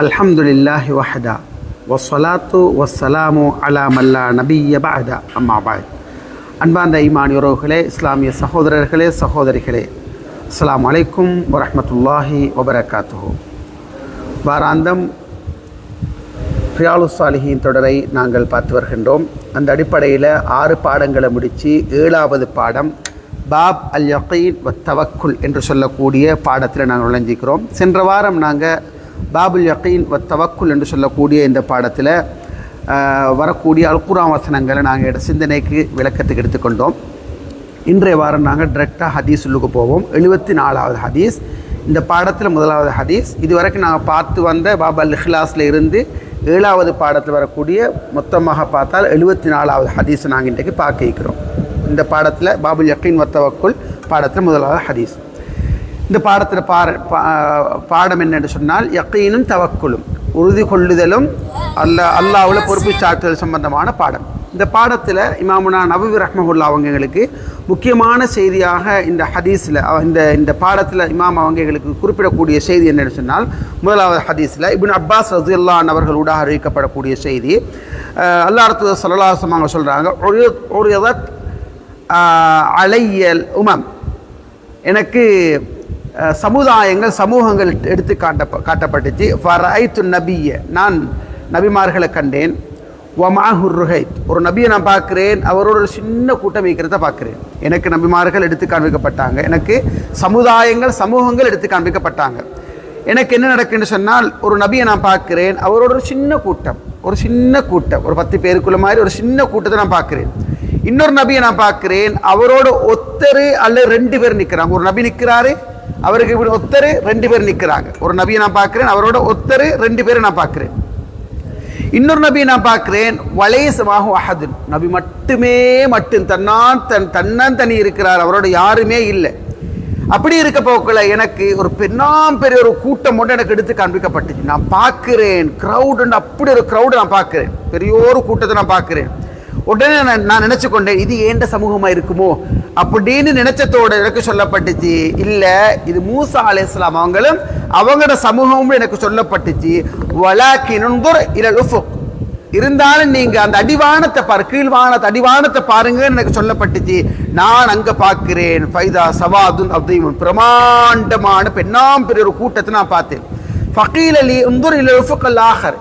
அல்ஹம்துலில்லாஹ் வஹதா. வஸ்ஸலாத்து வஸ்ஸலாமு அலா மல்லா நபிய பஹதா அம்மா பாய். அன்பார்ந்த ஈமான் உறவுகளே இஸ்லாமிய சகோதரர்களே சகோதரிகளே அஸ்லாம் வலைக்கும் வரமத்துல்லாஹி வபரகாத்து வாராந்தம் ரியாலு சாலிஹின் தொடரை நாங்கள் பார்த்து வருகின்றோம். அந்த அடிப்படையில் ஆறு பாடங்களை முடித்து ஏழாவது பாடம் பாப் அல் யக்கீன் வ தவக்குல் என்று சொல்லக்கூடிய பாடத்தில் நாங்கள் நுழைஞ்சிக்கிறோம் சென்ற வாரம் நாங்கள் பாபுல் யக்கீன் வ தவக்குல் என்று சொல்லக்கூடிய இந்த பாடத்தில் வரக்கூடிய அல்குரான் வசனங்களை நாங்கள் எட சிந்தனைக்கு விளக்கத்துக்கு எடுத்துக்கொண்டோம். இன்றைய வாரம் நாங்கள் டிரெக்டாக உள்ளுக்கு போவோம். எழுபத்தி நாலாவது ஹதீஸ். இந்த பாடத்தில் முதலாவது ஹதீஸ். இதுவரைக்கும் நாங்கள் பார்த்து வந்த பாபா அல் இஹ்லாஸில் இருந்து ஏழாவது பாடத்தில் வரக்கூடிய மொத்தமாக பார்த்தால் எழுபத்தி நாலாவது ஹதீஸை நாங்கள் இன்றைக்கு பார்க்க இருக்கிறோம். இந்த பாடத்தில் பாபுல் யக்கீன் வத்தவக்குள் பாடத்தில் முதலாவது ஹதீஸ். இந்த பாடத்தில் பாட பா- பாடம் என்னென்னு சொன்னால் யக்கீனும் தவக்குலும் உறுதி கொள்ளுதலும் அல்ல அல்லாவில் பொறுப்பு சாற்றுதல் சம்பந்தமான பாடம். இந்த பாடத்தில் இமாமுனா நபி ரஹ்மஹுல்லா அவங்களுக்கு முக்கியமான செய்தியாக இந்த ஹதீஸில் இந்த இந்த பாடத்தில் இமாம் அவங்க எங்களுக்கு குறிப்பிடக்கூடிய செய்தி என்னென்னு சொன்னால் முதலாவது ஹதீஸில் இபின் அப்பாஸ் ரசியுல்லான் அவர்களூடாக அறிவிக்கப்படக்கூடிய செய்தி. அஹ் அல்லாஹ் அடுத்தது அவங்க சொல்கிறாங்க ஒரு ஒரு அலையல் உமம். எனக்கு சமுதாயங்கள் சமூகங்கள் எடுத்து காட்ட காட்டப்பட்டுச்சு. ஃபரைத்து நபிய நான் நபிமார்களை கண்டேன். ஒமாஹுர் ருஹைத் ஒரு நபியை நான் பார்க்குறேன். அவரோட ஒரு சின்ன கூட்டம் வைக்கிறத பார்க்குறேன். எனக்கு நபிமார்கள் எடுத்து காண்பிக்கப்பட்டாங்க. எனக்கு சமுதாயங்கள் சமூகங்கள் எடுத்து காண்பிக்கப்பட்டாங்க. எனக்கு என்ன நடக்குன்னு சொன்னால் ஒரு நபியை நான் பார்க்குறேன். அவரோட ஒரு சின்ன கூட்டம் ஒரு சின்ன கூட்டம் ஒரு பத்து பேருக்குள்ள மாதிரி ஒரு சின்ன கூட்டத்தை நான் பார்க்குறேன். இன்னொரு நபியை நான் பார்க்குறேன். அவரோட ஒத்தர் அல்ல ரெண்டு பேர் நிற்கிறாங்க ஒரு நபி நிற்கிறாரு அவருக்கு இப்படி ஒத்தர் ரெண்டு பேர் நிற்கிறாங்க ஒரு நபியை நான் பார்க்குறேன் அவரோட ஒத்தர் ரெண்டு பேரை நான் பார்க்குறேன். இன்னொரு நபியை நான் பார்க்குறேன் வலேசமாக அஹதுன். நபி மட்டுமே மட்டும் தன்னான் தன் தன்னன் தனி இருக்கிறார் அவரோட யாருமே இல்லை. அப்படி இருக்க போக்குல எனக்கு ஒரு பெண்ணாம் பெரிய ஒரு கூட்டம் மட்டும் எனக்கு எடுத்து காண்பிக்கப்பட்டுச்சு. நான் பார்க்குறேன் க்ரௌடுன்னு அப்படி ஒரு க்ரௌடு நான் பார்க்குறேன். பெரிய ஒரு கூட்டத்தை நான் பார்க்குறேன். உடனே நான் நான் நினச்சி கொண்டேன் இது ஏண்ட சமூகமாக இருக்குமோ? அப்படின்னு நினைச்சதோட எனக்கு சொல்லப்பட்டுச்சு. இல்லை இது மூசா அலைஹிஸ்ஸலாம் அவங்களும் அவங்களோட சமூகமும் எனக்கு சொல்லப்பட்டுச்சு. வலாக்கினுந்துர் இலல் உஃபுக். இருந்தாலும் நீங்கள் அந்த அடிவானத்தை பாரு கீழ்வானத்தை அடிவானத்தை பாருங்கன்னு எனக்கு சொல்லப்பட்டுச்சு. நான் அங்கே பார்க்கிறேன். ஃபைதா சவாதுன் அப்தீமுன் பிரமாண்டமான பெண்ணாம் பெரிய ஒரு கூட்டத்தை நான் பார்த்தேன். ஃபகீல் அலி உந்துர் இல உஃபுக்கல் ஆஹர்.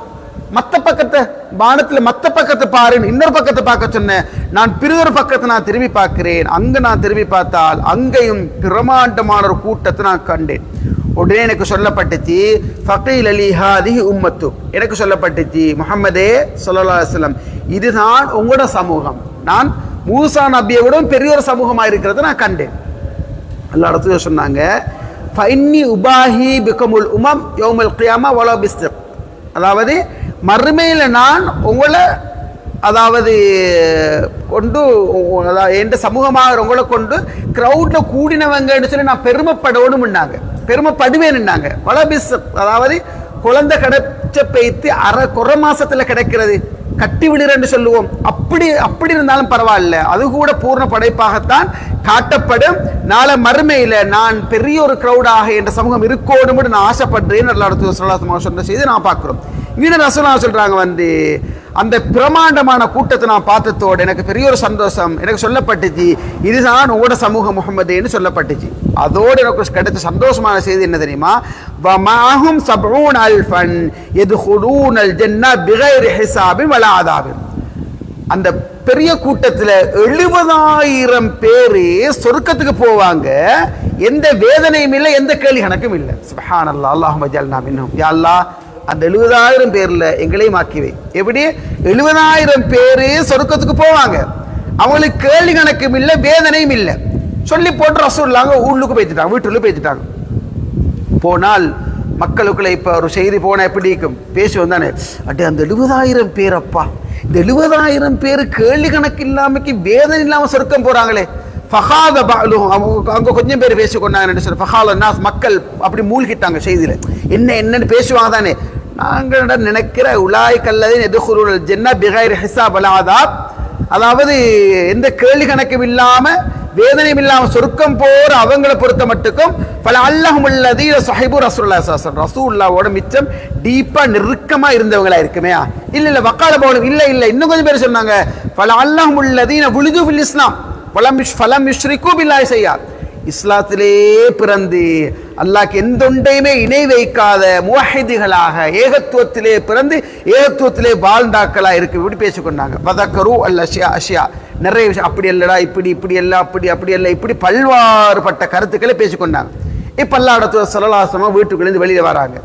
மத்த பக்கத்தை வானத்துல மத்த பக்கத்தை பாருன்னு இன்னொரு பக்கத்தை பார்க்க சொன்னேன். நான் பிறொரு பக்கத்தை நான் திரும்பி பார்க்கிறேன். அங்க நான் திரும்பி பார்த்தால் அங்கேயும் பிரமாண்டமான ஒரு கூட்டத்தை நான் கண்டேன். உடனே எனக்கு சொல்லப்பட்டுச்சு ஃபக்கீல் அலி ஹாதி உம்மத்து. எனக்கு சொல்லப்பட்டுச்சு முஹம்மதே ஸல்லல்லாஹு இதுதான் உங்களோட சமூகம். நான் மூசா நபியை விட பெரிய ஒரு சமூகமாக இருக்கிறத நான் கண்டேன். எல்லா இடத்துல சொன்னாங்க ஃபைன்னி உபாஹி பிகமுல் உமம் யோமல் கியாமா வலோ பிஸ்தர் அதாவது மறுமையில் நான் உங்களை அதாவது கொண்டு அதாவது எந்த சமூகமாக உங்களை கொண்டு க்ரௌடில் கூடினவங்கன்னு சொல்லி நான் பெருமைப்படணும்னாங்க. பெருமைப்படுவேன்னுனாங்க பல பிஸ்தக் அதாவது குழந்தை கிடைச்ச பெய்த்து அரை குறை மாசத்துல கிடைக்கிறது. கட்டி விடுறேன்னு சொல்லுவோம். அப்படி அப்படி இருந்தாலும் பரவாயில்ல. அது கூட பூர்ண படைப்பாகத்தான் காட்டப்படும். நாளை மறுமையில நான் பெரிய ஒரு க்ரௌடாக என்ற சமூகம் இருக்கோடும் நான் ஆசைப்படுறேன் நல்லா சொன்ன செய்தி நான் பார்க்குறோம். இங்கே ரசோலா சொல்றாங்க வந்து அந்த பிரமாண்டமான கூட்டத்தை நான் பார்த்ததோடு எனக்கு பெரிய ஒரு சந்தோஷம். எனக்கு சொல்லப்பட்டுச்சு இதுதான் உங்களோட சமூக முகமதுன்னு சொல்லப்பட்டுச்சு. அதோடு எனக்கு கிடைச்ச சந்தோஷமான செய்தி என்ன தெரியுமா? வமாஹும் சபூன் அல்ஃபன் எதுஹுலூன் அல் ஜென்னா பிகைர் ஹிசாபி அந்த பெரிய கூட்டத்தில் எழுபதாயிரம் பேர் சொர்க்கத்துக்கு போவாங்க. எந்த வேதனையும் இல்லை எந்த கேள்வி கணக்கும் இல்லை. சுபஹான் அல்லா அல்லாஹ் மஜால்னா மின்னும் யா அல்லாஹ் அந்த எழுபதாயிரம் பேர்ல எங்களையும் ஆக்கிவை எப்படி? எழுபதாயிரம் பேரு சொருக்கத்துக்கு போவாங்க. அவங்களுக்கு கேள்வி கணக்கும் இல்லை வேதனையும் இல்லை. சொல்லி போட்டு ரசூல்லாங்க உள்ளுக்கு போய்த்துட்டாங்க வீட்டுள்ள போய்த்துட்டாங்க. போனால் மக்களுக்குள்ள இப்போ ஒரு செய்தி போனால் எப்படி இருக்கும்? பேசி வந்தானே அட்டே அந்த எழுபதாயிரம் பேர் அப்பா இந்த எழுபதாயிரம் பேர் கேள்வி கணக்கு இல்லாமக்கு வேதனை இல்லாமல் சொருக்கம் போகிறாங்களே ஃபஹாத பாலும் அவங்க அங்கே கொஞ்சம் பேர் பேசி கொண்டாங்கன்னு சொல்லி ஃபஹால நாஸ் மக்கள் அப்படி மூழ்கிட்டாங்க செய்தியில். என்ன என்னன்னு பேசுவாங்க தானே. நாங்கள் நினைக்கிற உலாய் கல்லதின் எதிர்குருள் ஜென்னா பிகைர் ஹிசாப் அலாதாப் அதாவது எந்த கேள்வி கணக்கும் இல்லாமல் வேதனையும் இல்லாமல் சொருக்கம் போற அவங்கள பொறுத்த மட்டுக்கும் பல அல்லாஹும் உள்ளது சொஹைபு ரசூல்லா ரசூல்லாவோட மிச்சம் டீப்பா நெருக்கமா இருந்தவங்களா இருக்குமே. இல்ல இல்ல வக்கால போகணும். இல்ல இல்ல இன்னும் கொஞ்சம் பேர் சொன்னாங்க பல அல்லாஹும் உள்ளது உழுது இஸ்லாம் பலம் ஃபலம் யுஷ்ரிக்கு இல்லாய் செய்யா இஸ்லாத்திலே பிறந்து அல்லாஹ் எந்தொண்டையுமே இணை வைக்காத முவாஹிதிகளாக ஏகத்துவத்திலே பிறந்து ஏகத்துவத்திலே வாழ்ந்தாக்களா இருக்கு. இப்படி பேசிக்கொண்டாங்க. பதக்கரு அல்ல அஷியா அஷியா. நிறைய விஷயம் அப்படி இல்லடா இப்படி இப்படி அல்ல அப்படி அப்படி அல்ல இப்படி பல்வாறுபட்ட கருத்துக்களை பேசிக்கொண்டாங்க. இப்ப அல்லாடத்துல சலலாசமா வீட்டுக்குள்ளேருந்து வெளியில் வராங்க.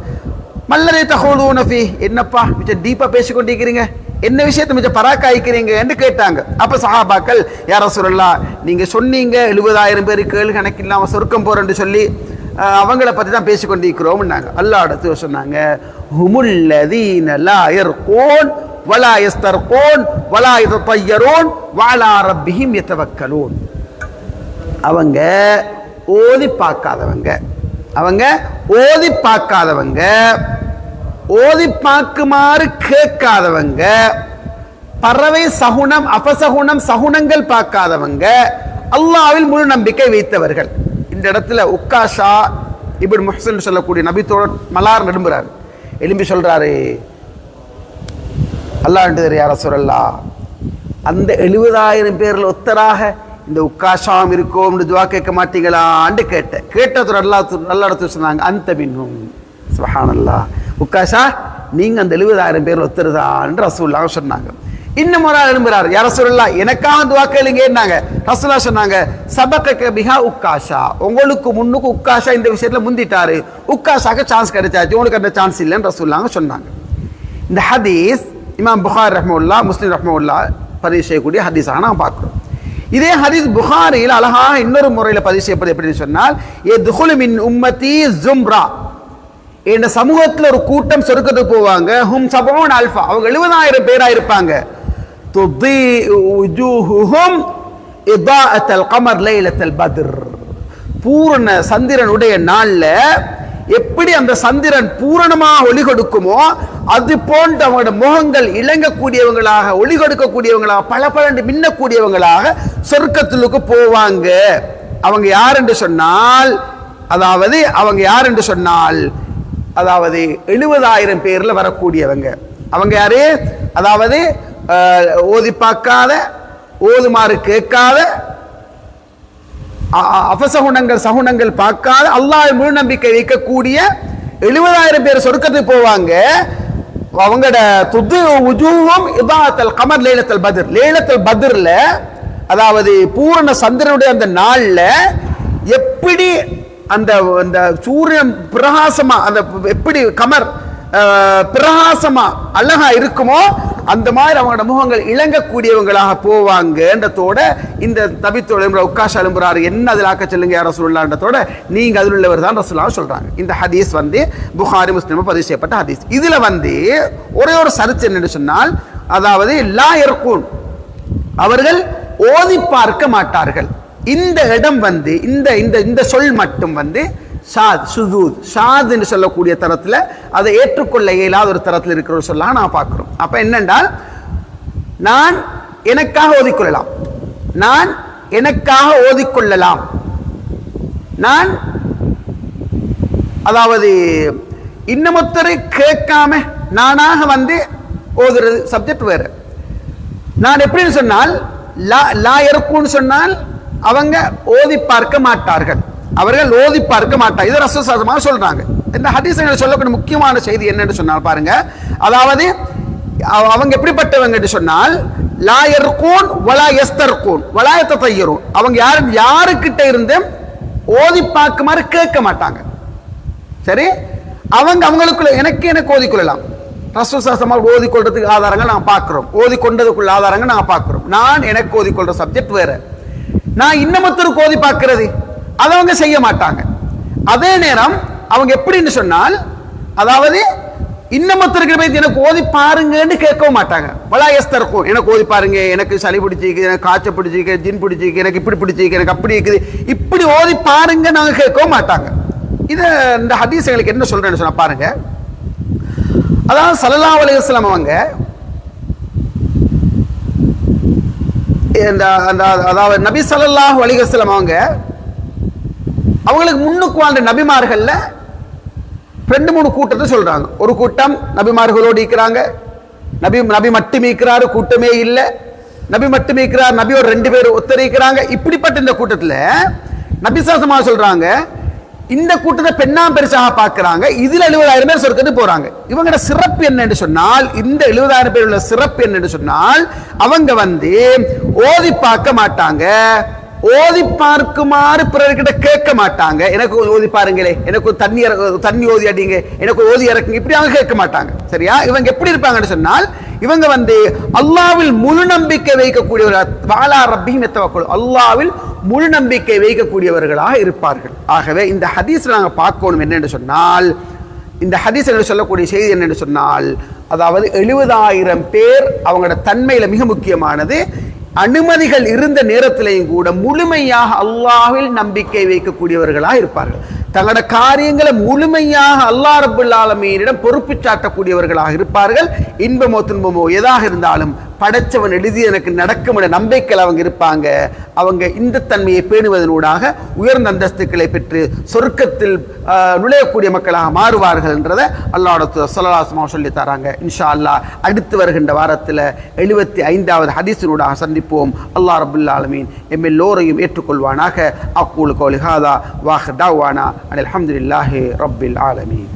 மல்லரை தகவலு நஃபி என்னப்பா மிச்சம் டீப்பாக பேசிக்கொண்டிருக்கிறீங்க? என்ன விஷயத்தை மிச்சம் பராக்காய்க்கிறீங்க என்று கேட்டாங்க. அப்போ சஹாபாக்கள் யார சொல்லலாம் நீங்கள் சொன்னீங்க எழுபதாயிரம் பேர் கேள் கணக்கில்லாமல் சொர்க்கம் போகிறேன்னு சொல்லி அவங்கள பற்றி தான் பேசி கொண்டிருக்கிறோம்னாங்க அல்லாடத்து சொன்னாங்க ஹுமுல்லதீன லாயர் கோன் வலாயஸ்தர் கோன் வலா பையரோன் வாலா ரப்பிஹிம் எத்தவக்கலோன் அவங்க ஓதி பார்க்காதவங்க. அவங்க ஓதி பார்க்காதவங்க. ஓதி பார்க்குமாறு கேட்காதவங்க. பறவை சகுணம் அபசகுணம் சகுணங்கள் பார்க்காதவங்க. அல்லாவில் முழு நம்பிக்கை வைத்தவர்கள். இந்த இடத்துல உக்காஷா இபின் முஹசன் சொல்லக்கூடிய நபித்தோட மலார் நடும்புறாரு எலும்பி சொல்கிறாரு அல்லாண்டு யார சொல்லலா அந்த எழுபதாயிரம் பேரில் ஒத்தராக இந்த உக்காஷாம் இருக்கோம்னு துவா கேட்க மாட்டீங்களான்னு கேட்டேன். கேட்டது நல்லா நல்லா இடத்துல சொன்னாங்க அந்த மின்னும் சுஹானல்லா உக்காஷா நீங்கள் அந்த எழுபதாயிரம் பேர் ஒத்துருதான்னு ரசூல்லாம் சொன்னாங்க. இன்னும் ஒரு ஆள் எழும்புறாரு. யார சொல்லலாம் எனக்காக துவா கேளுங்கன்னாங்க ரசுல்லா சொன்னாங்க சபக்க பிஹா உக்காஷா. உங்களுக்கு முன்னுக்கு உக்காஷா இந்த விஷயத்துல முந்திட்டாரு. உக்காஷாக்கு சான்ஸ் கிடைச்சாச்சு. உங்களுக்கு அந்த சான்ஸ் இல்லைன்னு ரசுல்லாங்க சொன்னாங்க. இந்த ஹதீஸ் இமாம் புகார் ரஹ்மவுல்லா முஸ்லீம் ரஹ்மவுல்லா பதிவு செய்யக்கூடிய ஹதீஸாக நான் பார்க்குறோம். இதே ஹதீஸ் புகாரியில் அழகாக இன்னொரு முறையில் பதிவு செய்யப்படுது எப்படின்னு சொன்னால் ஏ துகுலு மின் உம்மதி ஜும்ரா. இந்த சமூகத்தில் ஒரு கூட்டம் சொருக்கத்துக்கு போவாங்க. ஹும் சபோன் அல்ஃபா. அவங்க எழுபதாயிரம் பேராக இருப்பாங்க. துதி உஜூஹுஹும் இதாஅத்தல் கமர் லைலத்தல் பதிர் பூரண சந்திரனுடைய நாள்ல எப்படி அந்த சந்திரன் பூரணமாக ஒளி கொடுக்குமோ அது போன்ற அவங்களோட முகங்கள் இழங்கக்கூடியவங்களாக ஒளி கொடுக்கக்கூடியவங்களாக பல பலண்டு மின்னக்கூடியவங்களாக சொர்க்கத்திலுக்கு போவாங்க. அவங்க யார் என்று சொன்னால் அதாவது அவங்க யார் என்று சொன்னால் அதாவது எழுபதாயிரம் பேர்ல வரக்கூடியவங்க. அவங்க யாரு? அதாவது ஓதி பார்க்காத ஓதுமாறு கேட்காத அ- அபசகுணங்கள் சகுணங்கள் பார்க்காத அல்லாஹ் முழு நம்பிக்கை வைக்கக்கூடிய எழுபதாயிரம் பேர் சொர்க்கத்துக்கு போவாங்க. அவங்களோட துது உஜூவம் இதாத்தல் கமர் லேலத்தல் பதிர். லேலத்தல் பத்ர்ல அதாவது பூரண சந்திரனுடைய அந்த நாள்ல எப்படி அந்த அந்த சூரியன் பிரகாசமா அந்த எப்படி கமர் அஹ், பிரகாசமா அழகா இருக்குமோ அந்த மாதிரி அவங்களோட முகங்கள் இழங்கக்கூடியவங்களாக போவாங்கன்றதோட இந்த தபித்தோட உக்காஷ் அலும்புறாரு என்ன அதில் ஆக்க சொல்லுங்க யார சொல்லலான்றதோட நீங்கள் அதில் உள்ளவர் தான் ரசூலா சொல்கிறாங்க இந்த ஹதீஸ் வந்து புகாரி முஸ்லீம் பதிவு செய்யப்பட்ட ஹதீஸ். இதில் வந்து ஒரே ஒரு சர்ச்சை என்னென்னு சொன்னால் அதாவது லா இருக்கும் அவர்கள் ஓதி பார்க்க மாட்டார்கள். இந்த இடம் வந்து இந்த இந்த இந்த சொல் மட்டும் வந்து ஷாத் சுதூத் ஷாத் என்று சொல்லக்கூடிய தரத்தில் அதை ஏற்றுக்கொள்ள இயலாத ஒரு தரத்தில் இருக்கிற ஒரு சொல்லாக நான் பார்க்குறோம். அப்போ என்னென்றால் நான் எனக்காக ஓதிக்கொள்ளலாம். நான் எனக்காக ஓதிக்கொள்ளலாம். நான் அதாவது இன்னமொத்தரை கேட்காம நானாக வந்து ஓதுறது சப்ஜெக்ட் வேறு. நான் எப்படின்னு சொன்னால் லா லா இருக்கும்னு சொன்னால் அவங்க ஓதி பார்க்க மாட்டார்கள். அவர்கள் ஓதி பார்க்க மாட்டார் இது ரசசாதமாக சொல்றாங்க. இந்த ஹதீசங்களை சொல்லக்கூடிய முக்கியமான செய்தி என்னன்னு சொன்னால் பாருங்க. அதாவது அவ- அவங்க எப்படிப்பட்டவங்க என்று சொன்னால் லா யர்கூன் வலா யஸ்தர்கூன் வலாயத்தை தையரும் அவங்க யாரு யாருக்கிட்ட இருந்து ஓதி பார்க்குமாறு கேட்க மாட்டாங்க. சரி? அவங்க அவங்களுக்குள்ள எனக்கு எனக்கு ஓதிக்கொள்ளலாம். ஓதி ஓதிக்கொள்றதுக்கு ஆதாரங்கள் நான் ஓதி ஓதிக்கொண்டதுக்குள்ள ஆதாரங்கள் நான் பார்க்குறோம். நான் எனக்கு ஓதிக்கொள்ற சப்ஜெக்ட் வேற. நான் இன்னமத்தருக்கு ஓதி பார்க்கறது. அதை அவங்க செய்ய மாட்டாங்க. அதே நேரம் அவங்க எப்படின்னு சொன்னால் அதாவது இன்னமொத்தருக்கு போய் எனக்கு ஓதி பாருங்கன்னு கேட்கவும் மாட்டாங்க. வலாயஸ்தர் இருக்கும் எனக்கு ஓதி பாருங்க எனக்கு சளி பிடிச்சிருக்கு எனக்கு காய்ச்சல் பிடிச்சிருக்கு ஜின் பிடிச்சிருக்கு எனக்கு இப்படி பிடிச்சிருக்கு எனக்கு அப்படி இருக்குது. இப்படி ஓதி பாருங்க நாங்கள் கேட்கவும் மாட்டாங்க. இதை இந்த ஹதீஸ்களுக்கு என்ன சொல்றேன்னு சொன்னா பாருங்க. அதாவது சல்லா அலைஹி அவங்க இந்த அந்த அதாவது நபி சல்லாஹ் அலைஹி அவங்க அவங்களுக்கு முன்னுக்கு வாழ்ந்த நபிமார்கள்ல ரெண்டு மூணு கூட்டத்தை சொல்றாங்க. ஒரு கூட்டம் நபிமார்களோடு இருக்கிறாங்க. நபி நபி மட்டும் இருக்கிறாரு கூட்டமே இல்லை. நபி மட்டும் இருக்கிறார் நபியோட ரெண்டு பேர் ஒத்தரிக்கிறாங்க. இப்படிப்பட்ட இந்த கூட்டத்துல நபிசாசமா சொல்றாங்க இந்த கூட்டத்தை பெண்ணாம் பெருசாக பார்க்கறாங்க. இதுல எழுபதாயிரம் பேர் சொர்க்கத்து போறாங்க. இவங்களோட சிறப்பு என்னன்னு சொன்னால் இந்த எழுபதாயிரம் பேர் உள்ள சிறப்பு என்னன்னு சொன்னால் அவங்க வந்து ஓதி பார்க்க மாட்டாங்க. ஓதி பார்க்குமாறு பிறர்கிட்ட கேட்க மாட்டாங்க. எனக்கு ஓதி பாருங்களே. எனக்கு தண்ணி தண்ணி ஓதி அடிங்க. எனக்கு ஓதி இறக்குங்க. இப்படி அவங்க கேட்க மாட்டாங்க. சரியா? இவங்க எப்படி இருப்பாங்கன்னு சொன்னால் இவங்க வந்து அல்லாவில் முழு நம்பிக்கை வைக்கக்கூடியவர்கள் வாலா ரப்பின் தவக்குள் அல்லாவில் முழு நம்பிக்கை வைக்கக்கூடியவர்களாக இருப்பார்கள். ஆகவே இந்த ஹதீஸ் நாங்கள் பார்க்கணும் என்னென்னு சொன்னால் இந்த ஹதீஸ் என்று சொல்லக்கூடிய செய்தி என்னென்னு சொன்னால் அதாவது எழுபதாயிரம் பேர் அவங்களோட தன்மையில் மிக முக்கியமானது அனுமதிகள் இருந்த நேரத்திலையும் கூட முழுமையாக அல்லாஹில் நம்பிக்கை வைக்கக்கூடியவர்களாக இருப்பார்கள். தங்களோட காரியங்களை முழுமையாக அல்லாஹ் ரபுல் ஆலமீனிடம் பொறுப்பு சாட்டக்கூடியவர்களாக இருப்பார்கள். இன்பமோ துன்பமோ எதாக இருந்தாலும் படைச்சவன் எழுதி எனக்கு நடக்கும் என நம்பிக்கையில் அவங்க இருப்பாங்க. அவங்க இந்த தன்மையை பேணுவதனூடாக உயர்ந்த அந்தஸ்துக்களை பெற்று சொர்க்கத்தில் நுழையக்கூடிய மக்களாக மாறுவார்கள் என்றதை அல்லாஹோட சொல்லலாசமாக சொல்லி தராங்க. இன்ஷா அல்லாஹ் அடுத்து வருகின்ற வாரத்தில் எழுபத்தி ஐந்தாவது ஹதீசினூடாக சந்திப்போம். அல்லாஹ் ரபுல் ஆலமீன் எம் எல்லோரையும் ஏற்றுக்கொள்வானாக. அக்கூலு கோலி ஹாதா வாஹ் தாவானா அனில் அல்ஹம்துலில்லாஹி ரப்பில் ஆலமீன்.